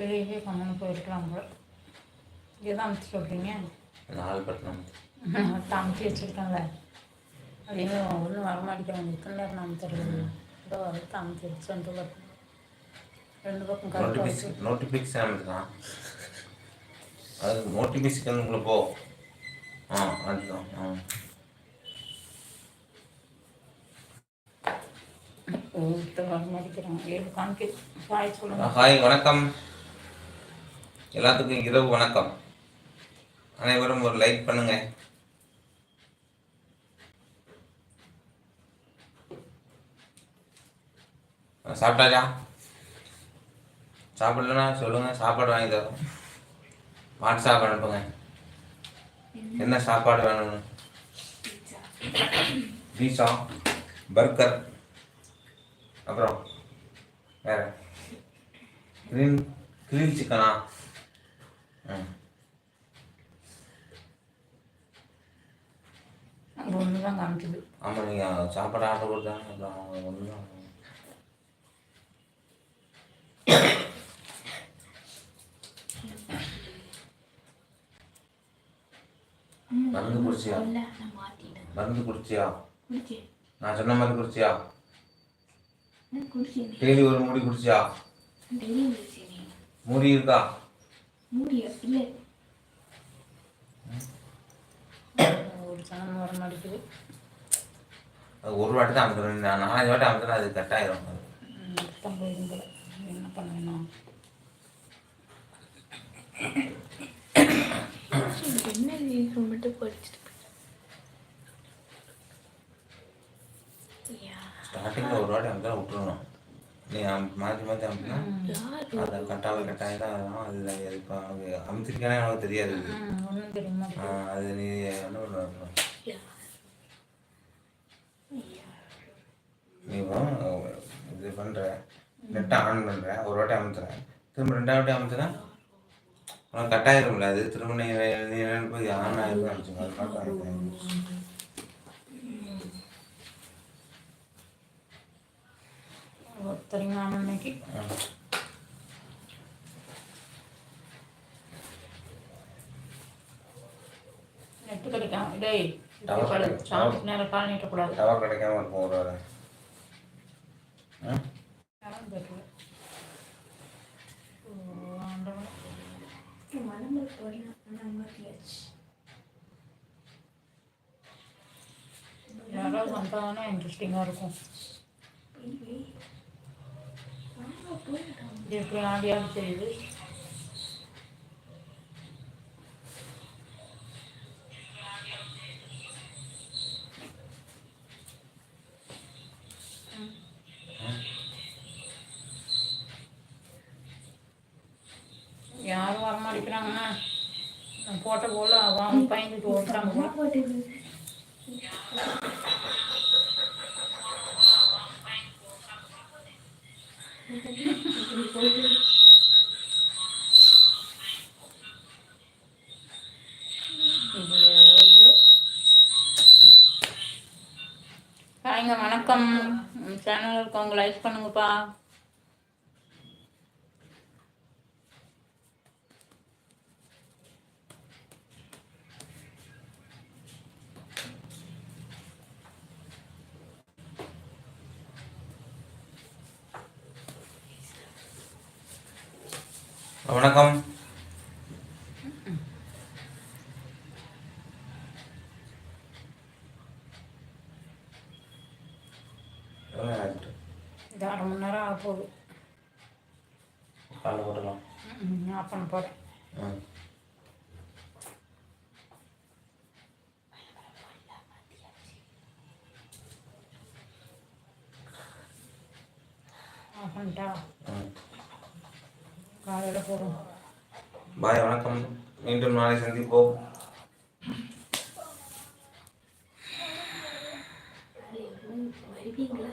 வெளியே கம்மனு போயிருக்கலாம் போல. இதுதான் அமைச்சு சொல்கிறீங்க நாகப்பட்டினம் அமைச்சு வச்சுருக்கேன்ல. அது இன்னும் ஒன்றும் வரமாட்டேங்க இத்தனை நேரம் தெரியல இதோ அதுக்கு அமைச்சு வச்சு ரெண்டு பக்கம். நோட்டிஃபிகேஷன் நோட்டிஃபிகேஷன் அமைச்சுதான் அது நோட்டிஃபிகேஷனுக்குள்ள போ. ஆ அதுதான். ஆ. வரமாட்டேங்கிறாங்க ஹாய் வணக்கம். எல்லாத்துக்கும் இரவு வணக்கம். அனைவரும் ஒரு லைக் பண்ணுங்க. சாப்பிட்டாச்சா? சாப்பிடலன்னா சொல்லுங்க சாப்பாடு வாங்கி தரோம். வாட்ஸ்அப் அனுப்புங்க. என்ன சாப்பாடு வேணும்னு? Pizza burger. அப்புறம் வேற. கிரீன் கிரீன் சிக்கனா? அங்கே ஒன்று தான் காமிக்குது. ஆமாம் நீங்கள் சாப்பாடு ஆர்டர் கொடுத்தாங்க அப்புறம் அவங்க ஒன்று தான் மருந்து குடிச்சியா? நான் மாட்டிட்டேன் மருந்து குடிச்சியா? நான் சொன்ன மாதிரி குடிச்சியா? டெய்லி ஒரு முடி குடிச்சியா? முடி இருக்கா? ஒரு சனம் வர மாட்டேங்குது அது ஒரு வாட்டி தான் அமுத்துறேன் நான் நாலஞ்சு வாட்டி அமுத்துறேன் அது கட் ஆயிரும். சுத்தம் போயிடும் போல என்ன பண்ண வேணும் என்ன மட்டும் படிச்சுட்டு ஸ்டார்டிங்கில் ஒரு வாட்டி அமுத்தா விட்டுருணும் நீ மாற்றி மாற்றி அமுத்தினா அது கட்டாக கட்டாகி தான் வரும் அது இப்போ அவங்க அமுத்திருக்கேனே எனக்கு தெரியாது அது நீ என்ன பண்ணுவ? நீ இது பண்ணுற நெட்டை ஆன் பண்ணுற ஒரு வாட்டி அமுத்துற. திரும்ப ரெண்டாவது வாட்டி அமுத்துனா உனக்கு கட்டாயிரும்ல அது திரும்ப நீ போய் ஆன் ஆயிருக்கும் அது பார்த்து ஒருத்தரிங்க அன்னைக்கு நெட்டு கிடைக்கும் டேய். சாப்பிட்டு நேரம் கால் நீட்டக்கூடாது டவர் கிடைக்காம இருக்கும் ஒரு வேலை யாராவது வந்தாங்கன்னா இன்ட்ரெஸ்டிங்காக இருக்கும் இது எப்படி ஆடியாவது யாரும் வரமாட்டேங்கிறாங்கன்னா நான் போட்ட போல அவங்க பயந்துட்டு ஓட்டுறாங்க போல. போட்டு ஹாய்ங்க வணக்கம். சேனல் இருக்கவங்க லைக் பண்ணுங்கப்பா. வணக்கம். இது அரை மணி நேரம் ஆக போகுது. காலைல போட்டலாம் ஆஃப் பண்ண போகிறேன் ம் ஆஃப் பண்ணிட்டா? ம் காலையில் போகிறோம் பாய் வணக்கம் மீண்டும் நாளை சந்திப்போம் வருவீங்களா